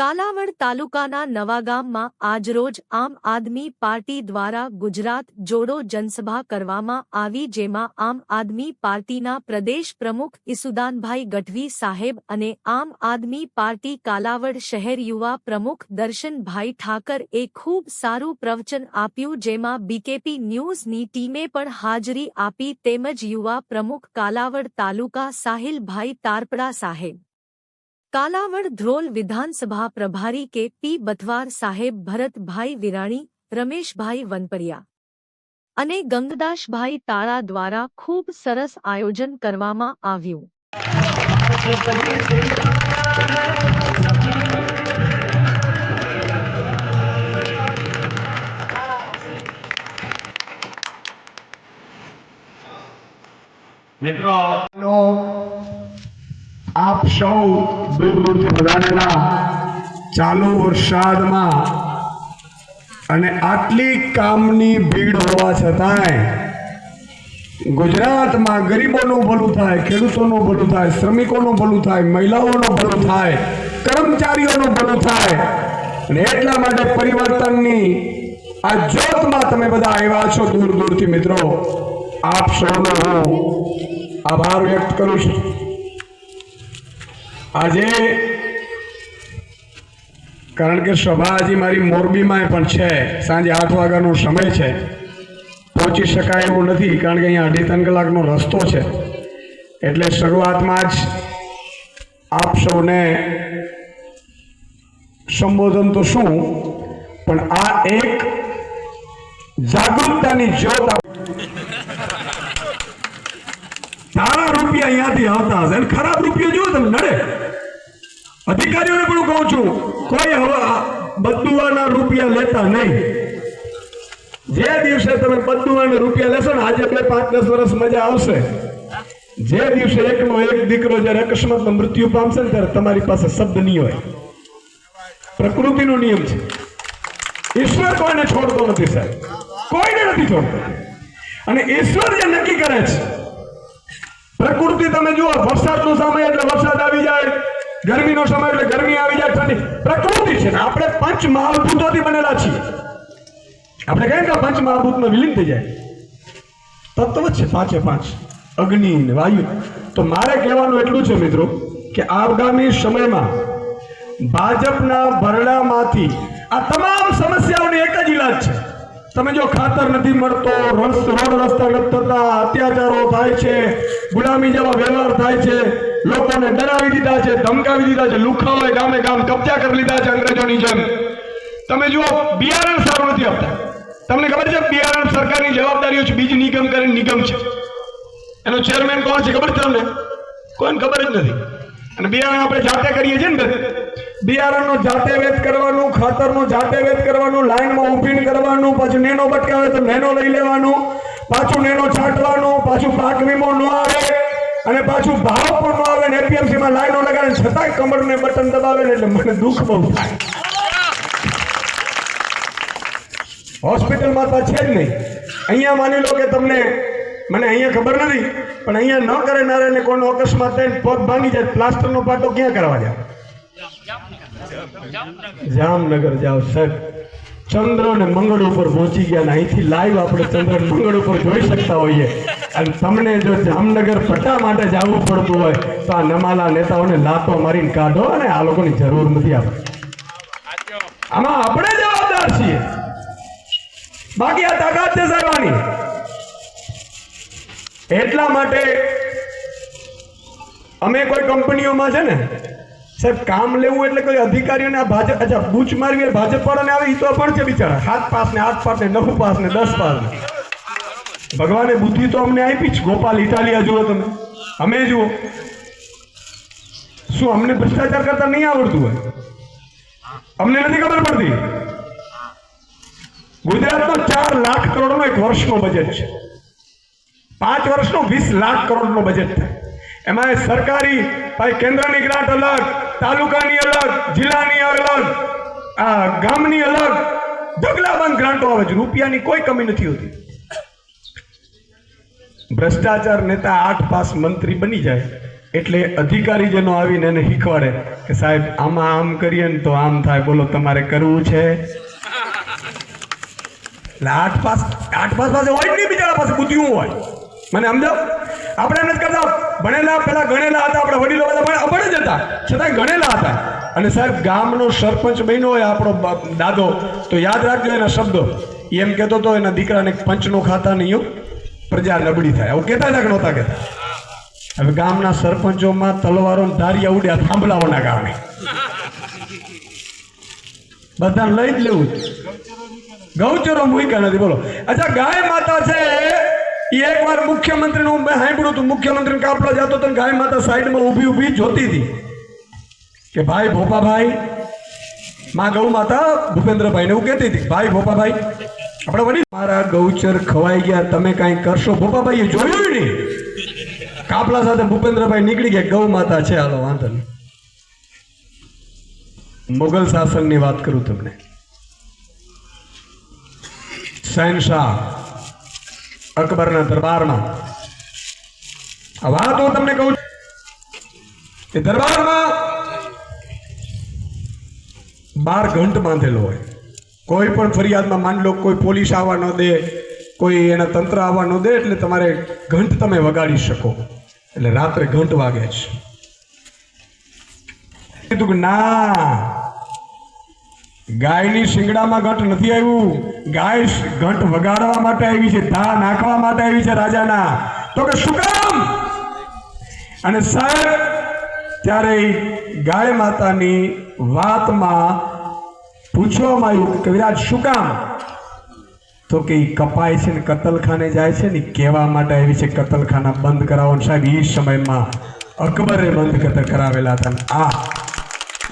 કાલાવડ તાલુકાના નવાગામમાં આજરોજ આમ આદમી પાર્ટી દ્વારા ગુજરાત જોડો જનસભા કરવામાં આવી જેમાં આમ આદમી પાર્ટીના પ્રદેશ પ્રમુખ ઈસુદાનભાઈ ગઢવી સાહેબ અને આમ આદમી પાર્ટી કાલાવડ શહેર યુવા પ્રમુખ દર્શનભાઈ ઠાકર ખૂબ સારું પ્રવચન આપ્યું જેમાં બીકેપી ન્યૂઝની ટીમે પણ હાજરી આપી તેમજ યુવા પ્રમુખ કાલાવડ તાલુકા સાહિલભાઈ તારપડા સાહેબ કાલાવડ ધ્રોલ વિધાનસભા પ્રભારી કે પી. બથવાર સાહેબ ભરતભાઈ વિરાણી, રમેશભાઈ વનપરિયા અને ગંગદાસભાઈ તાળા દ્વારા ખૂબ સરસ આયોજન કરવામાં આવ્યું. મિત્રો સૌ દૂર દૂરથી બધાનેલા ચાલુ વરસાદમાં અને આટલી કામની ભીડ હોવા છતાંય ગુજરાતમાં ગરીબોનું ભલું થાય, ખેડૂતોનું ભલું થાય, શ્રમિકોનું ભલું થાય, મહિલાઓનું ભલું થાય, કર્મચારીઓનું ભલું થાય. અને એટલા માટે પરિવર્તનની આ જ્યોતમાં તમે બધા આવ્યા છો દૂર દૂરથી મિત્રો. આપ સૌનો હું આભાર વ્યક્ત કરું છું. આજે, કારણ કે સભા હજી મારી મોરબીમાં પણ છે, સાંજે આઠ વાગ્યાનો સમય છે. પહોંચી શકાય એવું નથી, કારણ કે અહીંયા અઢી ત્રણ કલાકનો રસ્તો છે. એટલે શરૂઆતમાં જ આપ સૌને સંબોધન તો શું, પણ આ એક જાગૃતતાની જ્યોત આપ- સારા રૂપિયા અહીંયાથી આવતા હશે. ખરાબ રૂપિયા જુઓ તમે, નડે. અધિકારીઓને પણ કહું છું, કોઈ હવે આ બદુવાના રૂપિયા લેતા નહીં. જે દિવસે તમે બદુવાના રૂપિયા લેશો ને, આજે બે પાંચ દસ વર્ષ મજા આવશે. જે દિવસે એકનો એક દીકરો જ્યારે અકસ્માતમાં મૃત્યુ પામશે ને, ત્યારે તમારી પાસે શબ્દ નહીં હોય. પ્રકૃતિનો નિયમ છે. ઈશ્વર કોઈને છોડતો નથી, સાહેબ. કોઈને નથી છોડતો. અને ઈશ્વર જે નક્કી કરે છે પ્રકૃતિ તમે જુઓ, વરસાદનો સમય એટલે વરસાદ આવી જાય, ગરમીનો સમય એટલે ગરમી આવી જાય, ઠંડી. પ્રકૃતિ છે ને, આપણે પંચ મહાભૂતોથી બનેલા છીએ. આપણે કહીએ કે પંચ મહાભૂતમાં વિલીન થઈ જાય. તત્વ છે પાંચે પાંચ. અગ્નિ ને વાયુ. તો મારે કહેવાનું એટલું છે મિત્રો કે આગામી સમયમાં ભાજપના ભરડામાંથી આ તમામ સમસ્યાઓની એક જ ઈલાજ છે. તમે જો ખાતર નથી મળતો, રોડ રસ્તા લપતરતા અત્યાચારો થાય છે, ગુલામી જેવા વ્યવહાર થાય છે, લોકોને ડરાવી દીધા છે, ધમકાવી દીધા છે, લુખાઓએ ગામે ગામ કબજા કરી લીધા છે અંગ્રેજોની જેમ. તમે જુઓ બિયારણ સારું નથી આપતા. તમને ખબર છે બિયારણ સરકારની જવાબદારીઓ છે, બીજ નિગમ કરીને નિગમ છે. એનો ચેરમેન કોણ છે ખબર છે તમને? કોઈને ખબર જ નથી. અને બિયારણ આપણે જાતે કરીએ છીએ ને બિયારણનો જાતે વેત કરવાનું, ખાતરનો જાતે વેત કરવાનું, લાઈનમાં ઊભીને કરવાનું, પાછું નેનો બટકાવે તો નેનો લઈ લેવાનું, પાછું નેનો છાંટવાનું, પાછું પાક વીમો ન આવે અને પાછું ભાવ પણ ન આવે ને એપીએમસી માં લાઈનો લગાડે છતાંય કમરને બટન દબાવે ને એટલે મને દુઃખ બહુ થાય. હોસ્પિટલમાં તો છે જ નહીં. અહીંયા માની લો કે તમને મને અહીંયા ખબર નથી, પણ અહીંયા ન કરે નારાયણને કોનો અકસ્માત થઈને પગ ભાંગી જાય, પ્લાસ્ટરનો પાટો ક્યાં કરવા જાવ જામનગર જાવ સાહેબ. ચંદ્ર ને મંગળ ઉપર પહોંચી ગયા ને અહીંથી લાઈવ આપણે ચંદ્ર મંગળ ઉપર જોઈ શકતા હોઈએ. અને તમને જો જામનગર પટ્ટા માટે જવું પડતું હોય, તો આ નમાલા નેતાઓને લાતો મારીને કાઢો અને આ લોકોની જરૂર નથી આપણે. આમાં આપણે જવાબદાર છીએ. બાકી આ તાકાત છે સાહેબાની એટલા માટે અમે કોઈ કંપનીઓમાં છે ને, સાહેબ, કામ લેવું એટલે કોઈ અધિકારીઓને આ ભાજપ, અચ્છા, બૂચ મારવી ભાજપ વાળાને આવે તો પણ છે બિચારા. સાત પાસ ને આઠ પાસ ને નવ પાસ ને દસ પાસ ને ભગવાને બુદ્ધિ તો અમને આપી જ. ગોપાલ, ઇટાલિયા જુઓ તમે. અમે જુઓ. શું અમને ભ્રષ્ટાચાર કરતા નહીં આવડતું હોય? અમને નથી ખબર પડતી? ગુજરાતનો ચાર લાખ કરોડનો એક વર્ષનો બજેટ છે. પાંચ વર્ષનો વીસ લાખ કરોડનો બજેટ થાય એમાં સરકારી, ભાઈ કેન્દ્રની ગ્રાન્ટ અલગ, તાલુકાની અલગ, જિલ્લાની અલગ, આ ગામની અલગ, ઢગલાબંધ ગ્રાન્ટો આવે છે. રૂપિયાની કોઈ કમી નથી હોતી. ભ્રષ્ટાચાર નેતા આઠ પાસ મંત્રી બની જાય, એટલે અધિકારી જેનો આવીને એને શીખવાડે કે સાહેબ, આમાં આમ કરીએ ને તો આમ થાય. બોલો, તમારે કરવું છે? એટલે આઠ પાસ આઠ પાસ પાસે હોય નહીં, બિચારા પાસે બુદ્ધિ હોય? મને સમજો આપણે એમ જ કરતા. ભણેલા પેલા ગણેલા હતા, આપણા વડીલો બધા પણ અભણ જ હતા. છતાંય ગણેલા હતા. અને સાહેબ, ગામનો સરપંચ બન્યો હોય આપણો દાદો, તો યાદ રાખજો એના શબ્દો. એમ કહેતો તો એના દીકરાને પંચનો ખાતા નહીં પ્રજા નબળી થાય. આવું કહેતા હતા કે નહોતા કહેતા? હવે ગામના સરપંચોમાં તલવારો ધારિયા ઉડ્યા થાંભલાઓના કારણે. બધા લઈ જ લેવું. ગૌચરો મૂક્યા નથી. બોલો. અચ્છા, ગાય માતા છે એ એકવાર મુખ્યમંત્રીનું મેં સાંભળ્યું હતું. મુખ્યમંત્રી કાપડા જતો હતો ને ગાય માતા સાઈડમાં ઊભી ઊભી જોતી હતી કે ભાઈ ભોપાભાઈ, માં ગૌ માતા, ભૂપેન્દ્રભાઈ ને એવું કહેતી હતી. ભાઈ ભોપાભાઈ, આપણે વળી મારા ગૌચર ખવાઈ ગયા, તમે કાંઈ કરશો? ભોપાભાઈએ જોયું નહીં. કાપલા સાથે ભૂપેન્દ્રભાઈ નીકળી ગયા. ગૌ માતા છે, હાલો, વાંધો નહીં. મુગલ શાસનની વાત કરું તમને. શહેનશાહ અકબરના દરબારમાં. આ વાત હું તમને કહું કે દરબારમાં બાર ઘંટ બાંધેલો હોય. કોઈ પણ ફરિયાદમાં માની લો કોઈ પોલીસ આવવા ન દે, કોઈ એના તંત્ર આવવા ન દે, એટલે તમારે ઘંટ તમે વગાડી શકો. એટલે રાત્રે ઘંટ વાગે છે. કીધું કે ના ગાયની શિંગડામાં ઘંટ નથી આવ્યું. ગાય ઘંટ વગાડવા માટે આવી છે ધા નાખવા માટે આવી છે રાજાના. તો કે શું કામ? અને સાહેબ, ત્યારે ગાય માતાની વાતમાં પૂછવામાં આવ્યું કે વિરાટ શું કામ? તો કે એ કપાય છે ને કતલખાને જાય છે ને કહેવા માટે આવી છે, કતલખાના બંધ કરાવો. સાહેબ એ સમયમાં અકબરે બંધ કરાવેલા હતા. આ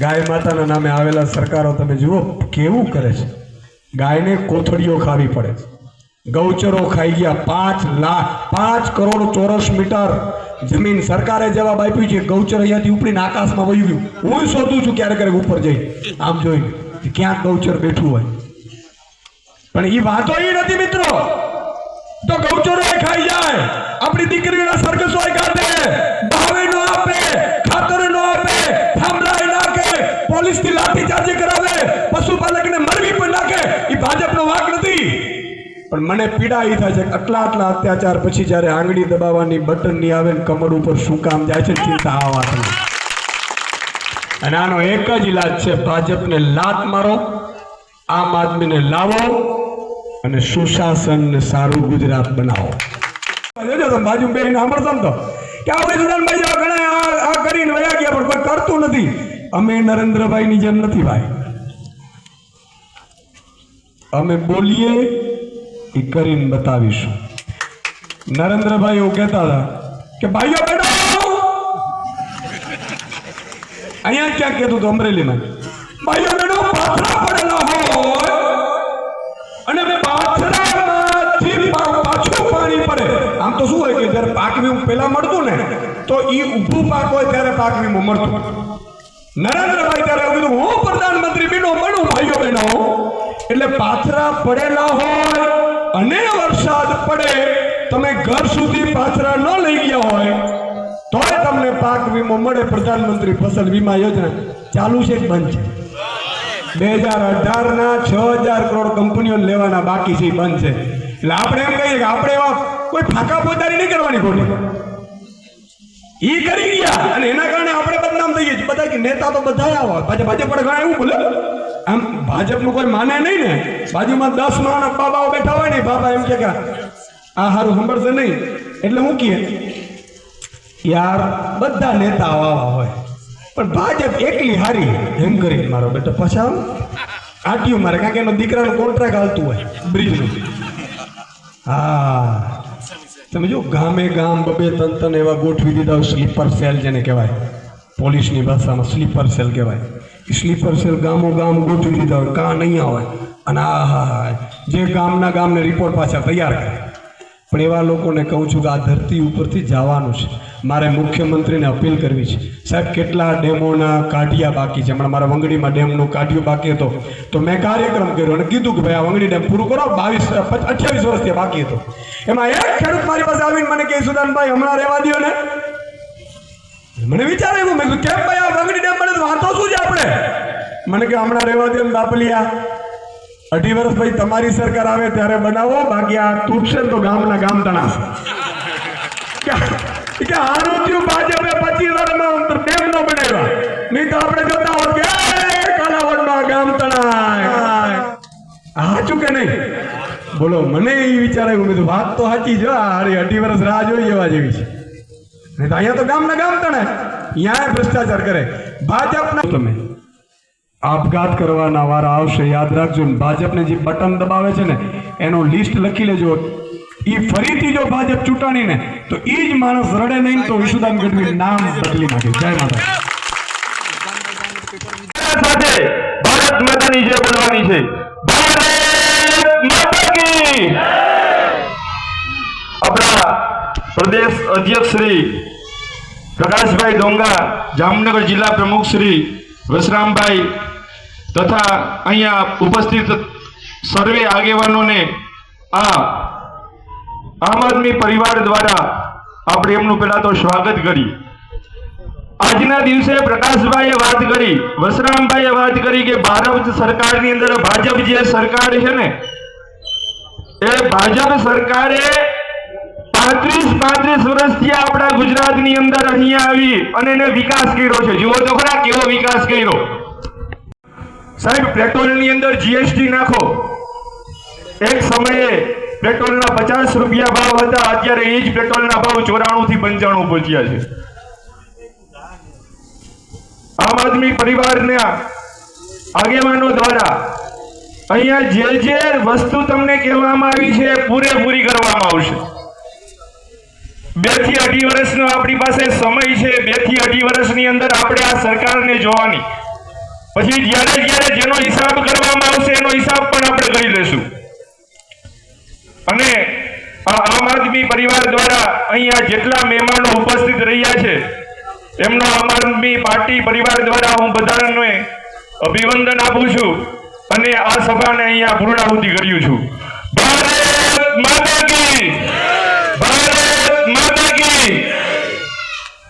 ગાય માતાના નામે આવેલા સરકારો તમે જુઓ, કેવું કરે છે? ગાયને કોથળીઓ ખાવી પડે છે. ગૌચરો ખાઈ ગયા પાંચ લાખ, પાંચ કરોડ ચોરસ મીટર. જમીન સરકારે જવાબ આપ્યું છે, ગૌચર અહીંયાથી ઉપડીને આકાશમાં વયું ગયું. હું શોધું છું ક્યારેક ક્યારેક ઉપર જઈ. આમ જોઈ ક્યાં ગૌચર બેઠું હોય. પણ એ વાતો એ નથી, મિત્રો. તો ગૌચરો ખાઈ જાય. આપણી દીકરીના સરઘસો એ કાઢે ભાવે નો આપે ખાતર નો આપે થાંભલાએ નાખે પોલીસથી લાઠી ચાર્જ કરાવે પશુપાલકને મરવી પણ નાખે એ ભાજપનો વાંક નથી પણ મને પીડા એ થાય છે આટલા આટલા અત્યાચાર પછી જ્યારે આંગળી દબાવવાની બટનની આવે ને કમર ઉપર શું કામ જાય છે ચિંતા આ અને આનો એક જ ઈલાજ છે, ભાજપને લાત મારો, આમ આદમીને લાવો અને સુશાસન ને સારું ગુજરાત બનાવો. બાજુ બે સાંભળશો ને તો. કે આપણે સુદાનભાઈ જેવા ઘણા આ આ કરીને વયા ગયા પણ કોઈ કરતું નથી. અમે નરેન્દ્રભાઈ ની જેમ નથી ભાઈ. અમે બોલીએ એ કરીને બતાવીશું. નરેન્દ્રભાઈ એવું કહેતા હતા કે, ભાઈઓ, બેઠો! અહીંયા ક્યાં કહેતું હતું, અમરેલીમાં. ભાઈઓ, બેઠો, પાથરા પડેલા હોય અને પાથરામાંથી પા- પાછું પાણી પડે. આમ તો શું હોય કે જ્યારે પાક વીમું પહેલા મળતું ને, તો એ ઊભું પાક હોય ત્યારે પાક વીમું મળતું. નરેન્દ્રભાઈ ત્યારે એવું કીધું, હું પ્રધાનમંત્રી બીનો બનું ભાઈઓ બહેનો એટલે પાથરા પડેલા હોય અને વરસાદ પડે, તમે ઘર સુધી પાથરા ન લઈ ગયા હોય, તોય તમને પાક વીમો મળે. પ્રધાનમંત્રી ફસલ વીમા યોજના ચાલુ છે કે બંધ છે? બે હજાર અઢાર ના છ હજાર કરોડ કંપનીઓ લેવાના બાકી છે બંધ છે. એટલે આપણે એમ કહીએ કે આપણે એવા કોઈ ફાંકા પોતાની નહીં કરવાની ખોટી એ કરી ગયા અને એના કારણે આપણે બદનામ થઈ ગયા બધા કે નેતા તો બધા આવા પાછા ભાજપ પણ ઘણા એવું બોલે? આમ ભાજપનું કોઈ માને નહીં ને? બાજુમાં દસ માણસ બાબાઓ બેઠા હોય ને બાબા એમ કે આ હારું સાંભળશે નહીં. એટલે હું કહીએ યાર, બધા નેતા આવા હોય, પણ ભાજપ એકલી હારી એમ કરી મારો બેટો. પાછા આટ્યું મારે, કારણ કે એનો દીકરાનો કોન્ટ્રાક્ટ હાલતું હોય બ્રિજનું હા. તમે જો ગામે ગામ બબે તન તન એવા ગોઠવી દીધા સ્લીપર સેલ જેને કહેવાય. પોલીસની ભાષામાં સ્લીપર સેલ કહેવાય. સ્લીપર સેલ ગામો ગામ ગોઠવી દીધા હોય, કાં નહીં આવે. અને આ, હા હા જે ગામના ગામને રિપોર્ટ પાછા તૈયાર કરે. પણ એવા લોકોને કહું છું કે આ ધરતી ઉપરથી જવાનું છે. મારે મુખ્યમંત્રીને અપીલ કરવી છે. સાહેબ, કેટલા ડેમોના કાઢિયા બાકી છે? હમણાં મારા વંગડીમાં ડેમનો કાઢિયો બાકી હતો. તો મેં કાર્યક્રમ કર્યો અને કીધું કે ભાઈ, આ વંગડી ડેમ પૂરું કરો બાવીસ અઠ્યાવીસ વર્ષથી બાકી હતો. એમાં એક ખેડૂત મારી પાસે આવીને મને કહે, સુદાનભાઈ, હમણાં રહેવા દ્યો ને. મને વિચાર આવ્યો મેં કેમ ભાઈ આ વાગડી ડેમ બને વાતો શું છે આપણે? મને કે હમણાં રહેવા દે બાપલિયા. અઢી વર્ષ પછી તમારી સરકાર આવે ત્યારે બનાવો, બાકી આ તૂટશે તો ગામના ગામ તણાશે કે આનું થયું ભાજપે પચીસ વર્ષમાં ડેમ ન બનાવ્યા. નહીં તો આપણે જોતા હોત કે કાલાવડમાં ગામ તણાય સાચું કે નહીં? બોલો, મને એ વિચાર આવ્યો. મેં વાત તો સાચી જો આ અઢી વર્ષ રાહ જોઈ જવા જેવી છે. નહીં તો અહીંયા તો ગામના ગામ તણે. અહીંયા ભ્રષ્ટાચાર કરે. ભાજપના તમે? આપઘાત કરવાના વારા આવશે યાદ રાખજો ને. ભાજપને જે બટન દબાવે છે ને એનો લિસ્ટ લખી લેજો. એ ફરીથી જો ભાજપ ચૂંટાણી ને તો એ જ માણસ રડે નહીં તો વિશુદાન ગઢવી નામ બદલી નાખે. જય માતા સાથે ભારત માતાની જે બોલવાની છે ભારત માતા કી આપણા પ્રદેશ અધ્યક્ષ શ્રી પ્રકાશભાઈ ડોંગા, જામનગર જિલ્લા પ્રમુખ શ્રી વસરામભાઈ તથા અહીંયા ઉપસ્થિત સર્વે આગેવાનોને આ આમ આદમી પરિવાર દ્વારા આપણે એમનું પહેલા તો સ્વાગત કરી. આજના દિવસે પ્રકાશભાઈએ વાત કરી, વસરામભાઈએ વાત કરી કે ભારત સરકારની અંદર ભાજપ જે સરકાર છે ને, એ ભાજપ સરકારે પાંત્રીસ પાંત્રીસ વર્ષથી આપણા ગુજરાતની અંદર અહીંયા આવી અને એને વિકાસ કર્યો છે. જુઓ તો ખરા કેવો વિકાસ કર્યો. સાહેબ, પેટ્રોલની અંદર નાખો. એક સમયે પેટ્રોલના પચાસ રૂપિયા ભાવ હતા, અત્યારે એ જ પેટ્રોલના ભાવ ચોરાણું થી પંચાણું પહોંચ્યા છે. આમ આદમી પરિવારના આગેવાનો દ્વારા અહીંયા જે જે વસ્તુ તમને કહેવામાં આવી છે પૂરેપૂરી કરવામાં આવશે. બેથી અઢી વર્ષનો આપણી પાસે સમય છે. બેથી અઢી વર્ષની અંદર આપણે આ સરકારને જોવાની. પછી જ્યારે જ્યારે જેનો હિસાબ કરવામાં આવશે એનો હિસાબ પણ આપણે કરી લેશું અને આમ આદમી પરિવાર દ્વારા અહીંયા જેટલા મહેમાનો ઉપસ્થિત રહ્યા છે, એમનો આમ આદમી પાર્ટી પરિવાર દ્વારા હું બધાને અભિવંદન આપું છું અને આ સભાને અહીંયા પૂર્ણાહુતિ કર્યું છું. ભારત માતા કી ભારત